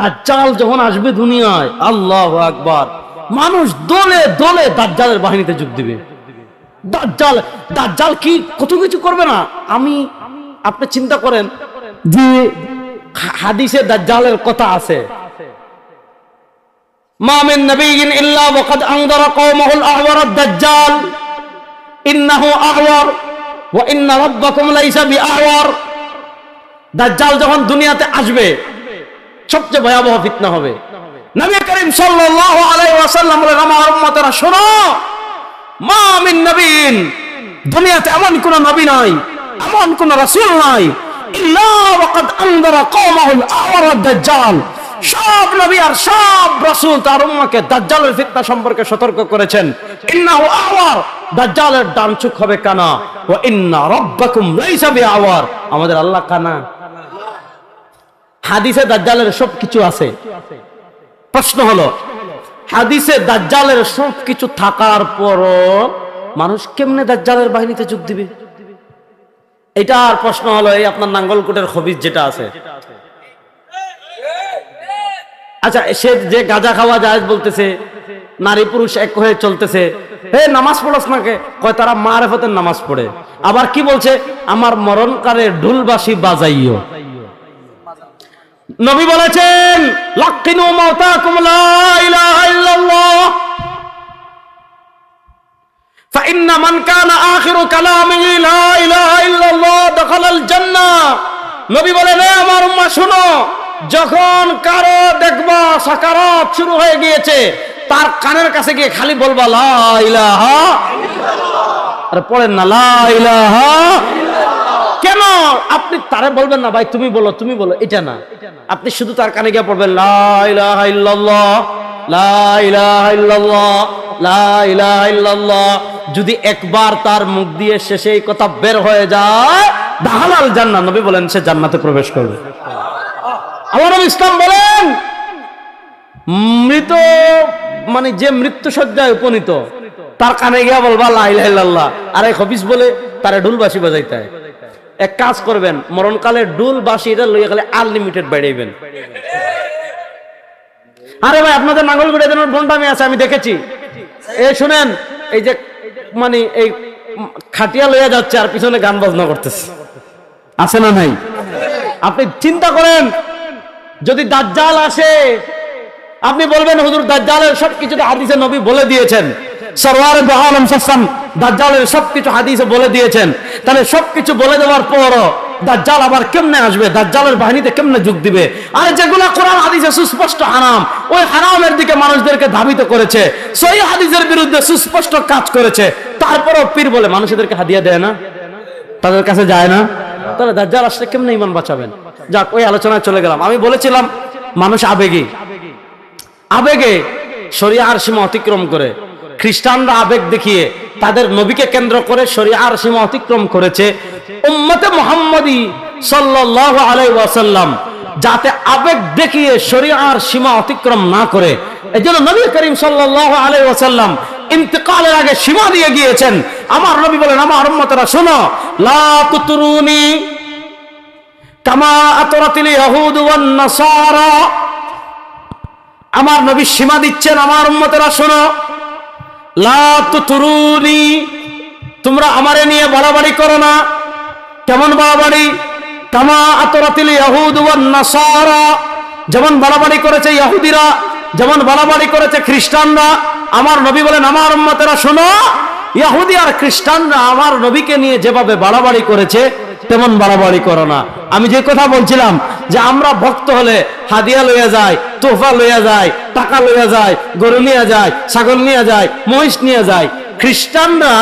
দাজ্জাল যখন আসবে দুনিয়ায়, আল্লাহ আকবার, মানুষ দলে দলে দাজ্জালের বাহিনীতে যোগ দিবে। দাজ্জাল দাজ্জাল কি কত কিছু করবে না? আমি, আপনি চিন্তা করেন যে হাদিসে দাজ্জালের কথা আছে। মা মিন নাবিয়্যিন ইল্লা ওয়াকাদ আনযারা কওমাহু আল-আ'ওয়ার আদ-দাজ্জাল। ইন্নাহু আ'ওয়ার ওয়া ইন্না রাব্বাকুম লাইসা বিআ'ওয়ার দাজ্জাল যখন দুনিয়াতে আসবে সবচেয়ে ভয়াবহ ফিতনা হবে। নবী করিম সাল্লাল্লাহু আলাইহি ওয়াসাল্লাম বলেন আমার উম্মতেরা শোনো মা মিন নবীন। দুনিয়াতে এমন কোন নবী নাই এমন কোন রাসূল নাই ইল্লা ওয়াকাদ আনযারা কওমাহুল আওয়ার দাজ্জাল। সব নবী আর সব রাসূল তার উম্মকে দাজ্জালের ফিতনা সম্পর্কে সতর্ক করেছেন। ইন্নাহু আওয়ার দাজ্জালের ডান চোখ হবে কানা। ওয়া ইন্না রাব্বাকুম লাইসা বিআওয়ার। আমাদের আল্লাহ কানা। হাদিসে দাজ্জালের সব কিছু আছে। প্রশ্ন হলো, হাদিসে দাজ্জালের সব কিছু থাকার পরও মানুষ কেমনে দাজ্জালের বাহিনীতে যোগ দিবে? এটার প্রশ্ন হলো, এই আপনার নাঙ্গলকোটের খবিজ যেটা আছে। আচ্ছা সে যে গাঁজা খাওয়া যায় বলতেছে, নারী পুরুষ এক হয়ে চলতেছে, হে নামাজ পড়স নাকে? কয়, তারা মারেফতের নামাজ পড়ে। আবার কি বলছে? আমার মরণকারে ঢুলবাসী বাজাইও। নবী বলেছেন লাক্কিনু মাউতাকুম লা ইলাহা ইল্লাল্লাহ فإن من كان آخر كلامه لا إله إلا الله دخل الجنة নবী বলেন "এ আমার উম্মা শুনো যখন কারো দেখবা সাকারাত শুরু হয়ে গিয়েছে তার কানের কাছে গিয়ে খালি বলবা লা ইলাহা আরে পড়েন না লা ইলাহা কেন? আপনি তারে বলবেন না, ভাই, তুমি বলো তুমি বলো। এটা না। আপনি শুধু তার কানে গিয়ে পড়বেন যদি একবার তার মুখ দিয়ে শেষে এই কথা বের হয়ে যায় দাহালাল জান্নাত। নবী বলেন, সে জান্নাতে প্রবেশ করবে। আমার ইসলাম বলেন, মৃত মানে যে মৃত্যু সজ্জায় উপনীত, তার কানে গিয়া বলবা, লা ইলাহা ইল্লাল্লাহ। আর এই হবিস বলে তারে ঢুলবাসি বাজাইতে হয়। এক কাজ করবেন মরণকালে ডুল বাসি এটা লইয়া গেলে আনলিমিটেড বেড়াইবেন। আরে ভাই, আপনাদের নাঙ্গলগুড়ি এদের বন্ডামি আছে, আমি দেখেছি। এ শুনেন, এই যে মানে এই খাটিয়া লইয়া যাচ্ছে আর পিছনে গান বাজনা করতেছে। আছে না নাই? আপনি চিন্তা করেন, যদি দাজ্জাল আসে, আপনি বলবেন, হুজুর, দাজ্জালের সবকিছু তো হাদিসে নবী বলে দিয়েছেন। সরওয়ারে দু আলম সাল্লাম দাজ্জালের সবকিছু হাদিসে বলে দিয়েছেন। তাহলে সবকিছু বলে দেওয়ার পরও দাজ্জাল আবার কেমনে আসবে? দাজ্জালের বাহিনীতে কেমনে যোগ দিবে? আর যেগুলো কোরআন, হাদিসে সুস্পষ্ট হারাম, ওই হারামের দিকে মানুষদেরকে ধাবিত করেছে। হাদিসের বিরুদ্ধে সুস্পষ্ট কাজ করেছে। তারপরও পীর বলে মানুষদেরকে হাদিয়া দেয় না? তাদের কাছে যায় না? তাহলে দাজ্জাল আসলে কেমনে ইমান বাঁচাবেন? যাক, ওই আলোচনায় চলে গেলাম। আমি বলেছিলাম, মানুষ আবেগী। আবেগে শরিয়ার সীমা অতিক্রম করে। খ্রিস্টানরা আবেগ দেখিয়ে তাদের নবীকে কেন্দ্র করে শরিয়ার সীমা অতিক্রম করেছে। উম্মতে মোহাম্মদী সাল্লাল্লাহু আলাইহি ওয়াসাল্লাম যাতে আবেগ দেখিয়ে শরিয়ার সীমা অতিক্রম না করে, এজন্য নবী করিম সাল্লাল্লাহু আলাইহি ওয়াসাল্লাম ইন্তেকালের আগে সীমা দিয়ে গিয়েছেন। আমার নবী বলেন, আমার উম্মতরা, শোনো, লা তুতরুনি কামা আতরাতিল ইয়াহুদ ওয়ান নাসারা। আমার নবী সীমা দিচ্ছেন, আমার উম্মতেরা, শোনো তোমরা আমারে নিয়ে বাড়াবাড়ি করো না। কেমন বাড়াবাড়ি? কামা আতরাতিল ইয়াহুদ ওয়ান নাসারা। যেমন বাড়াবাড়ি করেছে ইহুদিরা যেমন বাড়াবাড়ি করেছে খ্রিস্টানরা। আমার নবী বলেন, আমার উম্মতেরা শোনো ইহুদি আর খ্রিস্টানরা আমার নবীকে নিয়ে যেভাবে বাড়াবাড়ি করেছে তেমন বাড়াবাড়ি করো না। আমি যে কথা বলছিলাম যে আমরা ভক্ত হলে হাদিয়া লইয়া যায়, তোহফা লইয়া যায়, টাকা লইয়া যায়, গরু নিয়ে যায়, ছাগল নিয়ে যায়, মহিষ নিয়ে যায়। খ্রিস্টানরা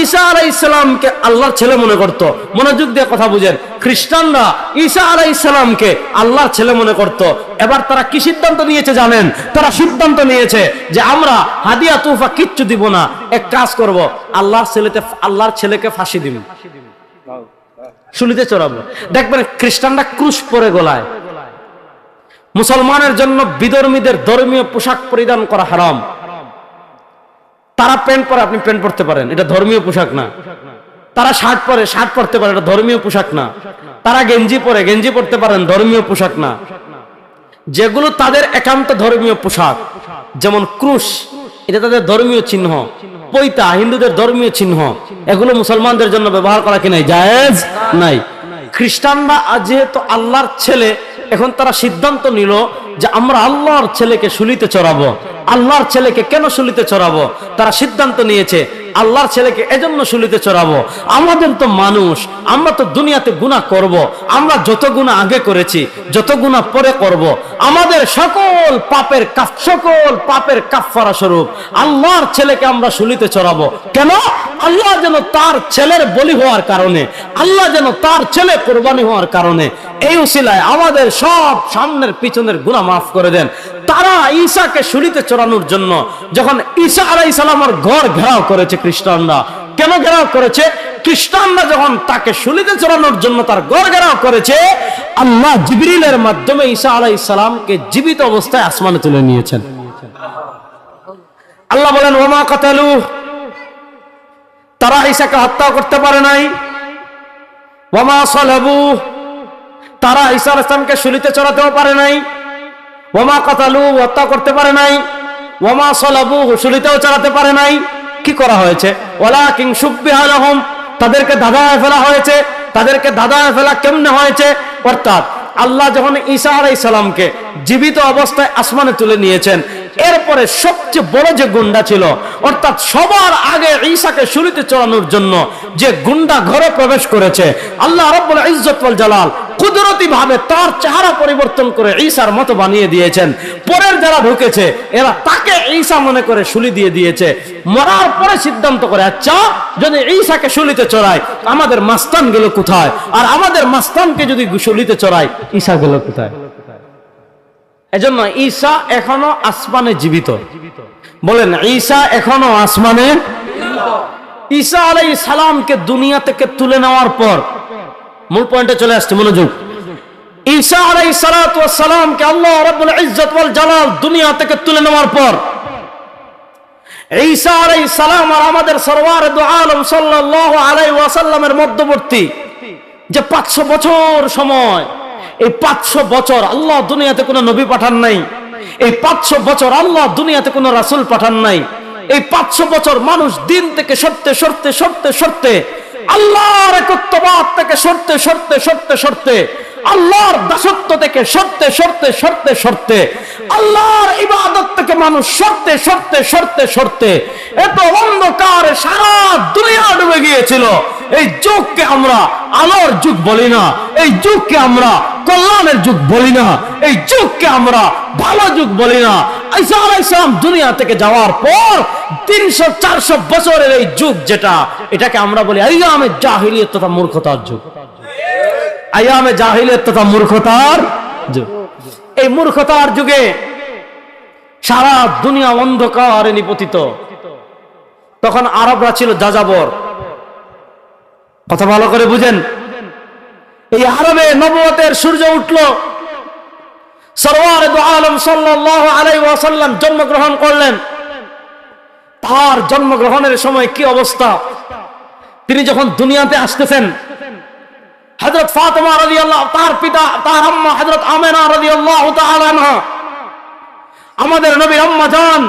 ঈসা আলাই ইসলামকে আল্লাহর ছেলে মনে করত। মনোযোগ দিয়ে কথা বুঝেন। খ্রিস্টানরা ঈসা আলাই ইসলামকে আল্লাহর ছেলে মনে করত। এবার তারা কি সিদ্ধান্ত নিয়েছে জানেন? তারা সিদ্ধান্ত নিয়েছে যে আমরা হাদিয়া, তোহফা কিচ্ছু দিব না। এক কাজ করব, আল্লাহর ছেলেতে, আল্লাহর ছেলেকে ফাঁসি দিব। শুলিতে চড়াবো। দেখবেন খ্রিস্টানরা ক্রুশ পরে গোলায়। মুসলমানের জন্য বিধর্মীদের ধর্মীয় পোশাক পরিধান করা হারাম। তারা প্যান্ট পরে, আপনি প্যান্ট পরতে পারেন। এটা ধর্মীয় পোশাক না। তারা শার্ট পরে, শার্ট পরতে পারে এটা ধর্মীয় পোশাক না। তারা গেঞ্জি পরে, গেঞ্জি পরতে পারেন, ধর্মীয় পোশাক না। যেগুলো তাদের একান্ত ধর্মীয় পোশাক, যেমন ক্রুশ, এটা তাদের ধর্মীয় চিহ্ন। পৈতা, হিন্দুদের ধর্মীয় চিহ্ন। এগুলো মুসলমানদের জন্য ব্যবহার করা কি নাই? জায়েজ নাই। খ্রিস্টানরা যেহেতু আল্লাহর ছেলে, এখন তারা সিদ্ধান্ত নিল যে আমরা আল্লাহর ছেলেকে শুলিতে চড়াবো। আল্লাহর ছেলেকে কেন শুলিতে চড়াবো? তারা সিদ্ধান্ত নিয়েছে আল্লাহর ছেলেকে এজন্য শুলিতে চড়াবো আমাদের তো মানুষ, আমরা তো দুনিয়াতে গুণা করব। আমরা যত গুণা আগে করেছি, যত গুণা পরে করব। আমাদের সকল পাপের সকল পাপের কাফারা স্বরূপ আল্লাহর ছেলেকে আমরা শুলিতে চড়াবো কেন আল্লাহ যেন তার ছেলের বলি হওয়ার কারণে, আল্লাহ যেন তার ছেলে কোরবানি হওয়ার কারণে এই উসিলায় আমাদের সব সামনের পিছনের গুণা মাফ করে দেন তারা ঈসাকে শুলিতে চড়ানোর জন্য যখন ঈসা আলাই সালামার ঘর ঘেরাও করেছে খ্রিস্টানরা কেন ঘেরাও করেছে? খ্রিস্টানরা যখন তাকে শুলিতে চড়ানোর জন্য তার ঘর ঘেরাও করেছে, আল্লাহ জিবরিলের মাধ্যমে ঈসা আলাই সালামকে জীবিত অবস্থায় আসমানে তুলে নিয়েছেন। আল্লাহ বলেন ওমা কাতালু? তারা ঈসাকে হত্যা করতে পারে নাই। ওমা সলাবু? তারা ঈসা আলাইহিস সালামকে শুলিতে চড়াতেও পারে নাই। ওমা কাতালু? হত্যা করতে পারে নাই। ওমা সলাবু? শুলিতেও চড়াতে পারে নাই। কি করা হয়েছে? ওলা কিং সুব্বিহালহম তাদেরকে দাদায় ফেলা হয়েছে। তাদেরকে দাদায় ফেলা কেমনে হয়েছে? অর্থাৎ আল্লাহ যখন ঈসা আলাই সালামকে জীবিত অবস্থায় আসমানে তুলে নিয়েছেন এরপরে সবচেয়ে বড় যে গুন্ডা ছিল, অর্থাৎ সবার আগে ঈসাকে শুরুতে চড়ানোর জন্য যে গুন্ডা ঘরে প্রবেশ করেছে, আল্লাহ রব্বুল ইজ্জত ওয়াল জালাল কুদরতি ভাবে তার চেহারা পরিবর্তন করে ঈসার মতো বানিয়ে দিয়েছেন। পরের যারা ঢুকেছে, এরা তাকে ঈসা মনে করে শুলি দিয়ে দিয়েছে। মরার পরে সিদ্ধান্ত করে আচ্ছা যদি ঈসাকে শুলিতে চড়ায়, আমাদের মাস্তান গেল কোথায়? আর আমাদের মাস্তানকে যদি শুলিতে চড়ায় ঈসা গেল কোথায়? এজন্য ঈসা এখনও আসমানে জীবিত। বলেন, ঈসা এখনও আসমানে? ঈসা আলাই সালামকে দুনিয়া থেকে তুলে নেওয়ার পর, মূল পয়েন্টে চলে আসছে মনোযোগ। ঈসা আলাই সালামকে আল্লাহ রাব্বুল ইজ্জত ওয়াল জালাল দুনিয়া থেকে তুলে নেওয়ার পর, ঈসা আলাই সালাম আর আমাদের সরওয়ার আলম সাল্লাল্লাহু আলাইহি ওয়াসাল্লামের মধ্যবর্তী যে 500 বছর সময় এই 500 বছর আল্লাহ দুনিয়াতে কোনো নবী পাঠান নাই এই 500 বছর আল্লাহ দুনিয়াতে কোনো রাসূল পাঠান নাই এই 500 বছর মানুষ দিন থেকে সরতে সরতে সরতে সরতে আল্লাহর একত্ববাদ থেকে সরতে সরতে সরতে সরতে আল্লাহর দাসত্ব থেকে সরতে সরতে সরতে সরতে আল্লাহর ইবাদত থেকে মানুষ সরতে সরতে সরতে সরতে এত অন্ধকার সারা দুনিয়া ডুবে গিয়েছিল এই যুগকে আমরা আলোর যুগ বলি না। এই যুগকে আমরা কল্যাণের যুগ বলি না। এই যুগকে আমরা ভালো যুগ বলি না। দুনিয়া থেকে যাওয়ার পর তিনশো, চারশো বছরের এই যুগ যেটা, এটাকে আমরা বলি আইয়ামে জাহিলিয়ত তথা মূর্খতার যুগ। আয়ামে জাহিলিয়ত তথা মূর্খতার যুগ। এই মূর্খতার যুগে সারা দুনিয়া অন্ধকারে নিপতিত। তখন আরবরা ছিল যাযাবর। কথা ভালো করে বুঝেন। এই আরবে নবতের সূর্য উঠল। সরওয়ার আলম সাল্লাল্লাহু আলাইহি ওয়াসাল্লাম জন্মগ্রহণ করলেন। তার জন্মগ্রহণের সময় কি অবস্থা? তিনি যখন দুনিয়াতে আসতেছেন, হযরত ফাতেমা রাদিয়াল্লাহু, তার পিতা, তার আম্মা হযরত আমেনা আনহা, আমাদের নবীর আম্মা জান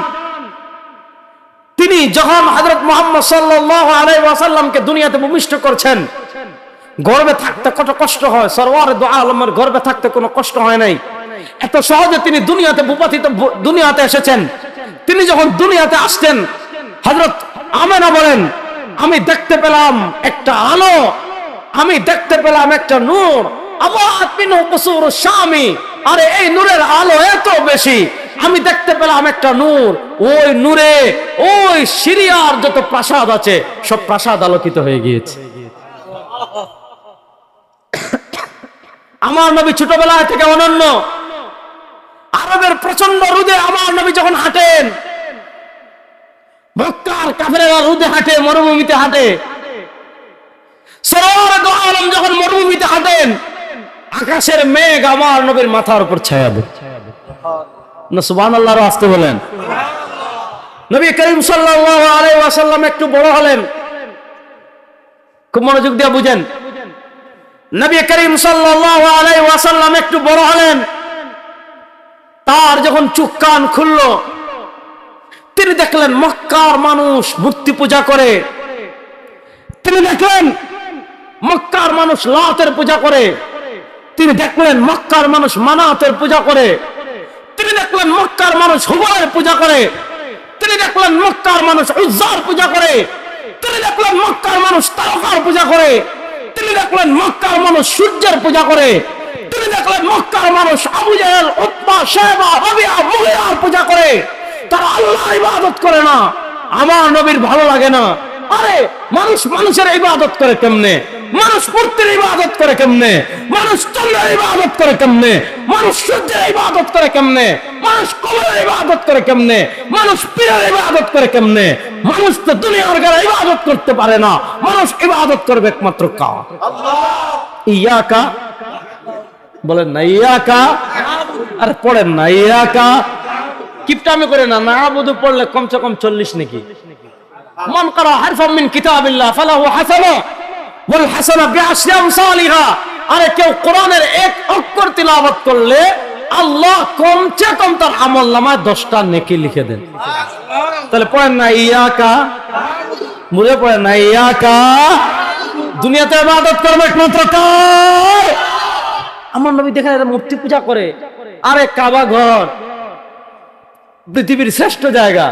তিনি যখন হযরত মুহাম্মদ সাল্লাল্লাহু আলাইহি ওয়াসাল্লামকে দুনিয়াতে ভূমিষ্ঠ করছেন, গর্বে থাকতে কত কষ্ট হয়, সরওয়ার দু আলমের গর্বে থাকতে কোনো কষ্ট হয় নাই। এত সহজে তিনি দুনিয়াতে ভূপাতিত দুনিয়াতে এসেছেন। তিনি যখন দুনিয়াতে আসতেন, হযরত আমেনা বলেন, আমি দেখতে পেলাম একটা আলো, আমি দেখতে পেলাম একটা নূর। কুসুর শামি। আরে, এই নূরের আলো এত বেশি আমি দেখতে পেলাম একটা নূর। ওই নূরে, ওই সিরিয়ার যত প্রাসাদ আছে, সব প্রাসাদ আলোকিত হয়ে গিয়েছে। আমার নবী ছোটবেলায় থেকে অনন্য। আরবের প্রচণ্ড রোদে আমার নবী যখন হাঁটেন, মক্কার কাফেরেরা রোদে হাঁটে, মরুভূমিতে হাঁটে। সরোয়ার যখন মরুভূমিতে হাঁটেন, আকাশের মেঘ আমার নবীর মাথার উপর ছায়া দেয় না সুবহানাল্লাহর আসতে বলেন। নবী করিম একটু বড় হলেন। খুব মনোযোগ দিয়ে বুঝেন। নবী করিম একটু বড় হলেন। তার যখন চুখ কান খুলল, তিনি দেখলেন মক্কার মানুষ মূর্তি পূজা করে। তিনি দেখলেন মক্কার মানুষ লাতের পূজা করে। তিনি দেখলেন মক্কার মানুষ মানাতের পূজা করে। তিনি দেখলেন মক্কার মানুষ হুবলের পূজা করে। তিনি দেখলেন মক্কার মানুষ উজ্জার পূজা করে। তিনি দেখলেন মক্কার মানুষ তারকার পূজা করে। তিনি দেখলেন মক্কার মানুষ সূর্যের পূজা করে। তিনি দেখলেন মক্কার মানুষ আবু জাহেল শেবা মুগিরার পূজা করে। তারা আল্লাহ ইবাদত করে না। আমার নবীর ভালো লাগে না। আরে, মানুষ মানুষের ইবাদত করে কেমনে? মানুষ মূর্তির ইবাদত করে কেমনে? মানুষ চন্দ্রের ইবাদত করে কেমনে? মানুষ সূর্যের ইবাদত করে কেমনে? মানুষ কবরের ইবাদত করে কেমনে? মানুষ পীরের ইবাদত করে কেমনে? মানুষ তো দুনিয়ার গায়ে ইবাদত করতে পারে না। মানুষ ইবাদত করবে একমাত্র কাও ইয়াকা। বলেন না ইয়াকা। আর পড়েন না ইয়াকা। কিপটামি করে না না বুধু পড়লে কমসে কম চল্লিশ নাকি? মন করা হারফামিন কিতাবিল্লাহ ফালাহু হাসানা। ওয়াল হাসানা বিআশরি আমসালিহা আরে কেউ কোরআনের এক অক্ষর তিলাওয়াত করলে আল্লাহ কমচে কম তার আমল নামায় দশটা নেকি লিখে দেন। তাহলে পড়েন না, ইয়াকা বুঝে পড়েন না, ইয়াকা দুনিয়াতে ইবাদত করবে একমাত্র কার আমার নবী দেখেন এরা মূর্তি পূজা করে, আরে কাবা ঘর, পৃথিবীর শ্রেষ্ঠ জায়গা।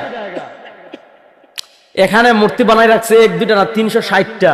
এখানে মূর্তি বানাই রাখছে এক দুটা না, তিনশো ষাটটা।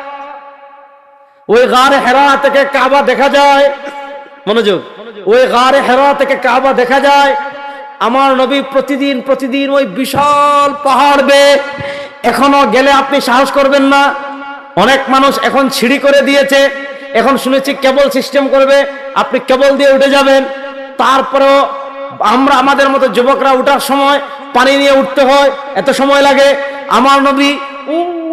ওই গারে হেরা থেকে কাবা দেখা যায়। মনোযোগ। ওই গারে হেরা থেকে কাবা দেখা যায়। আমার নবী প্রতিদিন প্রতিদিন ওই বিশাল পাহাড় বে এখনও গেলে আপনি সাহস করবেন না। অনেক মানুষ এখন সিঁড়ি করে দিয়েছে। এখন শুনেছি কেবল সিস্টেম করবে। আপনি কেবল দিয়ে উঠে যাবেন। তারপরেও আমরা আমাদের মতো যুবকরা উঠার সময় পানি নিয়ে উঠতে হয়। এত সময় লাগে। আমার নবী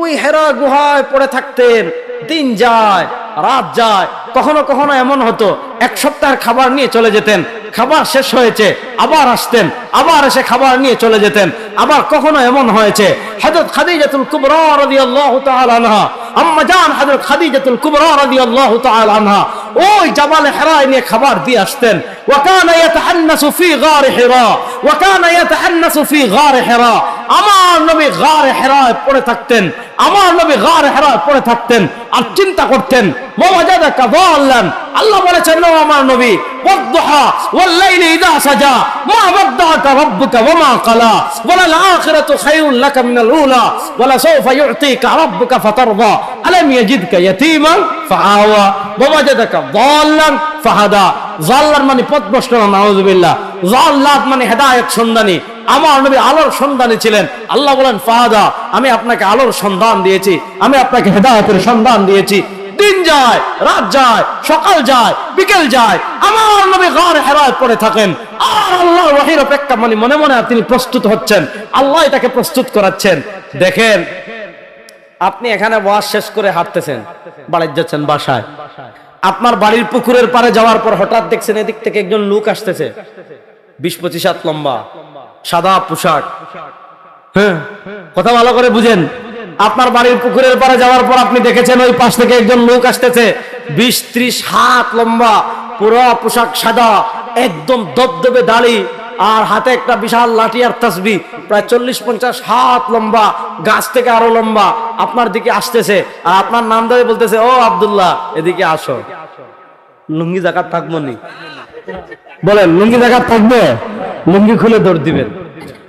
ওই হেরা গুহায় পড়ে থাকতেন। দিন যায়, রাত যায়। কখনো কখনো এমন হতো, এক সপ্তাহের খাবার নিয়ে চলে যেতেন, খাবার শেষ হয়েছে, আবার আসতেন, আবার এসে খাবার নিয়ে চলে যেতেন। আবার কখনো এমন হয়েছে হজরত খাদিজাতুল কুবরা রাদিয়াল্লাহু তাআলা আনহা, আম্মা জান হযরত খাদিজাতুল কুবরা রাদিয়াল্লাহু তাআলা আনহা اوه جمال حراء إني خبار دي أشتن. وكان يتحنس في غار حراء. وكان يتحنس في غار حراء. أما نبي غار حراء بوري تكتن. أما نبي غار حراء بوري تكتن. الجن تكتن مو وجدك ضالا. الله بولي چنو أما نبي والضحى والليل إذا سجى. ما ودعك ربك وما قلا ولا الاخرة خير لك من الأولى. ولا سوف يعطيك ربك فترضى. ألم يجدك يتيما؟ فعاوى বোমাতে থাকা জল্লান ফাহাদা। জল্লান মানে পথভ্রষ্ট নাউজুবিল্লাহ। জল্লাদ মানে হেদায়ত সন্ধানী। আমার নবী আলোর সন্ধানে ছিলেন। আল্লাহ বলেন, ফাহাদা, আমি আপনাকে আলোর সন্ধান দিয়েছি। আমি আপনাকে হেদায়তের সন্ধান দিয়েছি। দিন যায়, রাত যায়, সকাল যায়, বিকেল যায়। আমার নবী ঘর হেরায় পড়ে থাকেন। আর আল্লাহ ওয়াহির অপেক্ষা মানে মনে মনে তিনি প্রস্তুত হচ্ছেন। আল্লাহ এটাকে প্রস্তুত করাচ্ছেন। দেখেন আপনি এখানে ওয়াজ শেষ করে হাঁটতেছেন বাড়ির যাচ্ছেন বাসায়। আপনার বাড়ির পুকুরের পারে যাওয়ার পর হঠাৎ দেখছেন এদিক থেকে একজন লোক আসতেছে। বিশ পঁচিশ হাত লম্বা সাদা পোশাক। হ্যাঁ কথা ভালো করে বুঝেন। আপনার বাড়ির পুকুরের পারে যাওয়ার পর আপনি দেখেছেন ওই পাশ থেকে একজন লোক আসতেছে। বিশ ত্রিশ হাত লম্বা পুরো পোশাক সাদা একদম দবদবে দাড়ি। আর হাতে একটা বিশাল লাঠি আর তসবি। প্রায় চল্লিশ পঞ্চাশ হাত লম্বা, গাছ থেকে আরও লম্বা। আপনার দিকে আসতেছে। আর আপনার নাম ধরে বলতেছে, ও আবদুল্লাহ, এদিকে আসো। লুঙ্গি জাকাত থাকব নি। বলেন, লুঙ্গি জাকাত থাকবে? লুঙ্গি খুলে দৌড় দিবেন।